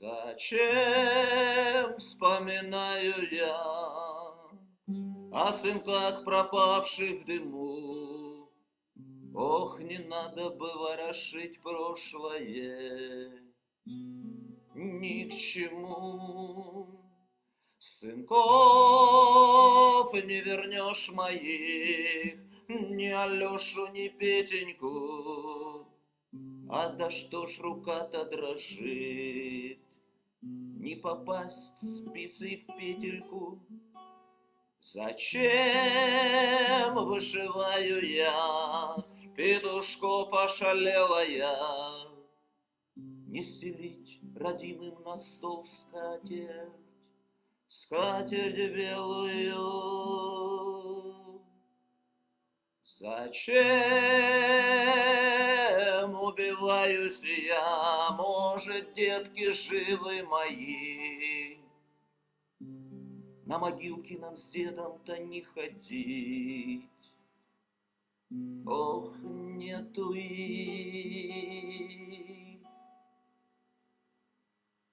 Зачем вспоминаю я О сынках, пропавших в дыму? Ох, не надо было ворошить прошлое Ни к чему. Сынков не вернешь моих, Ни Алешу, ни Петеньку. Ах, да что ж рука-то дрожит, Не попасть спицей в петельку. Зачем вышиваю я Петушков ошалелая? Не стелить родимым на стол скатерть, Скатерть белую. Зачем убиваюсь я, Может, детки живы мои? На могилки нам с дедом-то не ходить. Ох, нету их.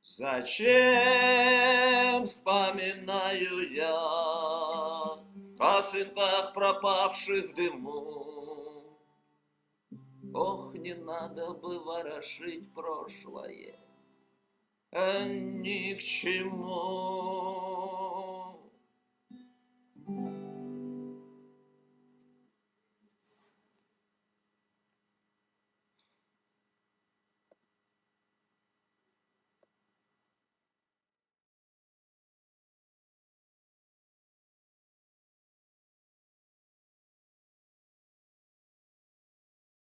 Зачем вспоминаю я О сынках, пропавших в дыму? Ох, не надо бы ворошить прошлое, а ни к чему.